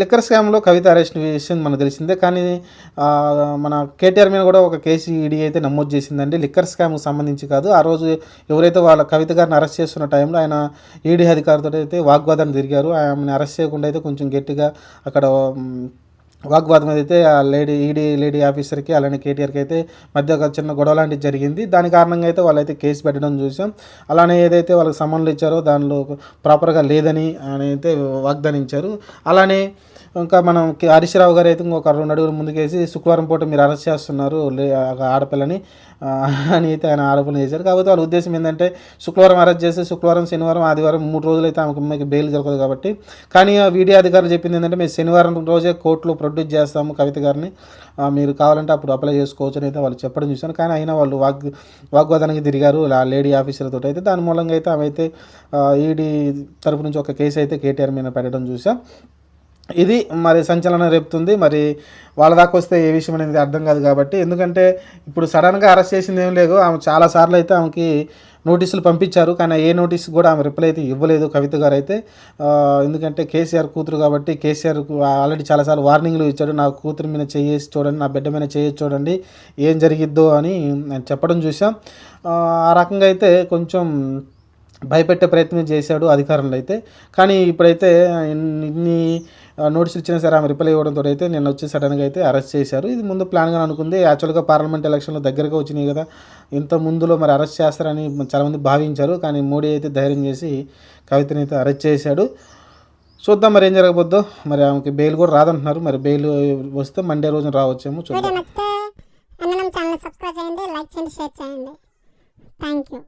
Liquor స్కామ్లో కవిత arrest విషయం మనకు తెలిసిందే కానీ మన కేటీఆర్ మీద కూడా ఒక కేసు ఈడీ అయితే నమోదు చేసిందండి. లిక్కర్ స్కామ్కి సంబంధించి కాదు ఆ రోజు ఎవరైతే వాళ్ళ కవిత గారిని అరెస్ట్ చేస్తున్న టైంలో ఆయన ఈడీ అధికారితో అయితే వాగ్వాదాన్ని తిరిగారు ఆమెను అరెస్ట్ చేయకుండా అయితే కొంచెం గట్టిగా అక్కడ వాగ్వాదం అయితే ఆ లేడీ ఈడీ లేడీ ఆఫీసర్కి అలానే కేటీఆర్కి అయితే మధ్య ఒక చిన్న గొడవ లాంటిది జరిగింది. దాని కారణంగా అయితే వాళ్ళైతే కేసు పెట్టడం చూసాం. అలానే ఏదైతే వాళ్ళకి సమన్లు ఇచ్చారో దానిలో ప్రాపర్గా లేదని అని అయితే వాగ్దానించారు. అలానే ఇంకా మనం కి- రావు గారు అయితే ఇంకొక రెండు అడుగులు ముందుకేసి శుక్రవారం పూట మీరు అరెస్ట్ చేస్తున్నారు ఆడపిల్లని అని అయితే ఆయన ఆరోపణ చేశారు. కాకపోతే వాళ్ళ ఉద్దేశం ఏంటంటే శుక్రవారం అరెస్ట్ చేస్తే శుక్రవారం శనివారం ఆదివారం మూడు రోజులు అయితే ఆమెకు బెయిల్ దొరకదు కాబట్టి. కానీ ఆ వీడియో అధికారులు చెప్పింది ఏంటంటే మేము శనివారం రోజే కోర్టులో ప్రొడ్యూస్ చేస్తాము కవిత గారిని. మీరు కావాలంటే అప్పుడు అప్లై చేసుకోవచ్చు అని అయితే వాళ్ళు చెప్పడం చూశాను. కానీ అయినా వాళ్ళు వాగ్ వాగ్వాదానికి తిరిగారు. ఆ లేడీ ఆఫీసర్తో అయితే దాని మూలంగా అయితే ఆమె అయితే ఈడీ తరపు నుంచి ఒక కేసు అయితే కేటీఆర్ మీద పెట్టడం చూసాం ఇది మరి సంచలనం రేపుతుంది. మరి వాళ్ళ దాకా వస్తే ఏ విషయం అనేది అర్థం కాదు కాబట్టి. ఎందుకంటే ఇప్పుడు సడన్గా అరెస్ట్ చేసింది ఏం లేదు. ఆమె చాలాసార్లు అయితే ఆమెకి నోటీసులు పంపించారు. కానీ ఏ నోటీస్ కూడా ఆమె రిప్లై అయితే ఇవ్వలేదు కవిత గారు అయితే. ఎందుకంటే కేసీఆర్ కూతురు కాబట్టి కేసీఆర్ ఆల్రెడీ చాలాసార్లు వార్నింగ్లు ఇచ్చాడు. నా కూతురు మీద చేసి చూడండి నా బిడ్డ మీద చేయేసి చూడండి ఏం జరిగిద్దో అని నేను చెప్పడం చూసాం ఆ, రకంగా అయితే కొంచెం భయపెట్టే ప్రయత్నం చేశాడు అధికారులు అయితే. కానీ ఇప్పుడైతే ఇన్ని నోటీసులు ఇచ్చినా సరే ఆమె రిప్లై ఇవ్వడంతో అయితే నిన్న వచ్చి సడన్గా అయితే అరెస్ట్ చేశారు. ఇది ముందు ప్లాన్గా అనుకుంది. యాక్చువల్గా పార్లమెంట్ ఎలక్షన్లు దగ్గరగా వచ్చినాయి కదా. ఇంత ముందులో మరి అరెస్ట్ చేస్తారని చాలామంది భావించారు. కానీ మోడీ అయితే ధైర్యం చేసి కవితని అయితే అరెస్ట్ చేశాడు. చూద్దాం మరి ఏం జరగబోద్దో. మరి ఆమెకి బెయిల్ కూడా రాదంటున్నారు. మరి బెయిల్ వస్తే మండే రోజున రావచ్చేమో చూద్దాం. ఛానల్ సబ్స్క్రైబ్ చేయండి లైక్ చేయండి షేర్ చేయండి. Thank you